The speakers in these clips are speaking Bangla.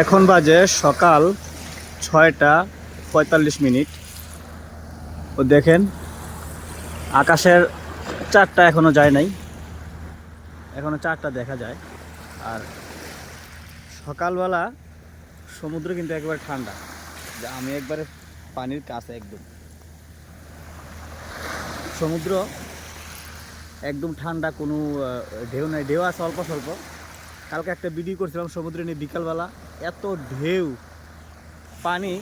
এখন বাজে সকাল ছয়টা পঁয়তাল্লিশ মিনিট। ও দেখেন, আকাশের চারটা এখনও যায় নাই। এখনও চারটা দেখা যায়। আর সকালবেলা সমুদ্র কিন্তু একবার ঠান্ডা আমি একবারে পানির কাছে একদম। সমুদ্র একদম ঠান্ডা, কোনো ঢেউ নাই। ঢেউ আছে অল্প স্বল্প। কালকে একটা ভিডিও করছিলাম সমুদ্রে নিয়ে বিকালবেলা। এত ঢেউ, পানি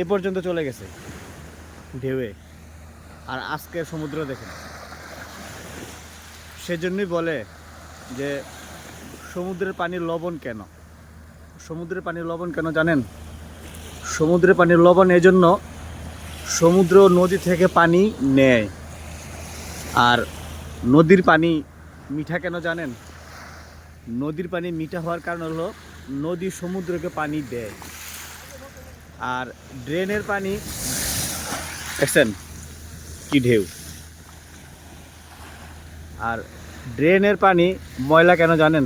এ পর্যন্ত চলে গেছে ঢেউয়ে। আর আজকে সমুদ্র দেখেন। সেজন্যই বলে যে সমুদ্রের পানির লবণ কেন? সমুদ্রের পানির লবণ কেন জানেন? সমুদ্রের পানির লবণ এজন্য সমুদ্র নদী থেকে পানি নেয়। আর নদীর পানি মিঠা কেন জানেন? নদীর পানি মিঠা হওয়ার কারণ হলো নদী সমুদ্রকে পানি দেয়। আর ড্রেনের পানি, দেখছেন কি ঢেউ। আর ড্রেনের পানি ময়লা কেন জানেন?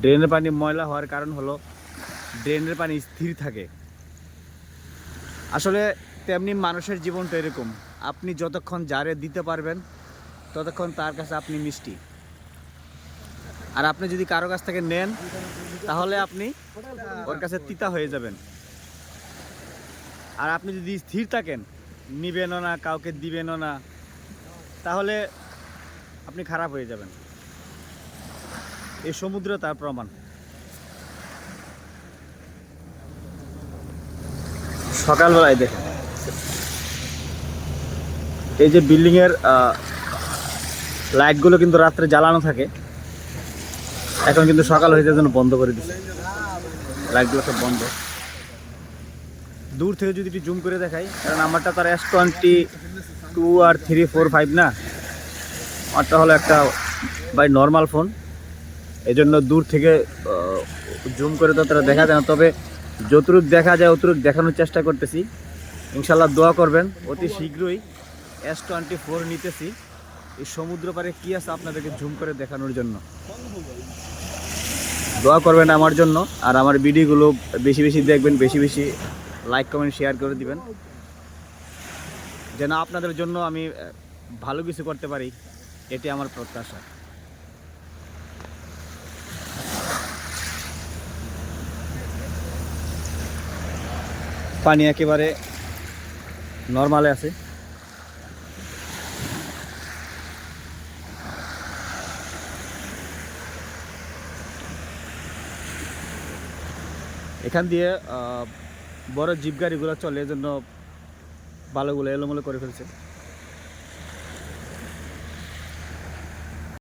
ড্রেনের পানি ময়লা হওয়ার কারণ হলো ড্রেনের পানি স্থির থাকে। আসলে তেমনি মানুষের জীবনটা এরকম। আপনি যতক্ষণ জারে দিতে পারবেন, ততক্ষণ তার কাছে আপনি মিষ্টি। আর আপনি যদি কারও কাছ থেকে নেন, তাহলে আপনি ওর কাছে তিতা হয়ে যাবেন। আর আপনি যদি স্থির থাকেন, নিবেনও না, কাউকে দিবেনও না, তাহলে আপনি খারাপ হয়ে যাবেন। এই সমুদ্র তার প্রমাণ। সকালবেলায় দেখেন। এই যে বিল্ডিংয়ের লাইটগুলো কিন্তু রাত্রে জ্বালানো থাকে। এখন কিন্তু সকাল হয়ে জন্য বন্ধ করে দিচ্ছে লাইটগুলো সব বন্ধ। দূর থেকে যদি একটু জুম করে দেখাই, কারণ আমারটা তার এস টোয়েন্টি টু আর থ্রি ফোর ফাইভ না। আমারটা হলো একটা বাই নর্মাল ফোন এই জন্য দূর থেকে জুম করে তো তারা দেখা যায় না। তবে যতটুক দেখা যায়, অতটুক দেখানোর চেষ্টা করতেছি। ইনশাল্লাহ দোয়া করবেন, অতি শীঘ্রই এস টোয়েন্টি ফোর নিতেছি। এই সমুদ্র পারে কী আছে আপনাদেরকে ঝুম করে দেখানোর জন্য? দোয়া করবেন আমার জন্য। আর আমার ভিডিওগুলো বেশি বেশি দেখবেন, বেশি বেশি লাইক কমেন্ট শেয়ার করে দিবেন। যেন আপনাদের জন্য আমি ভালো কিছু করতে পারি। এটি আমার প্রত্যাশা। পানি একেবারে নর্মালে আছে। এখান দিয়ে বড় জিপ গাড়িগুলো চলে এজন্য ভালোগুলো এলোমেলো করে ফেলছে।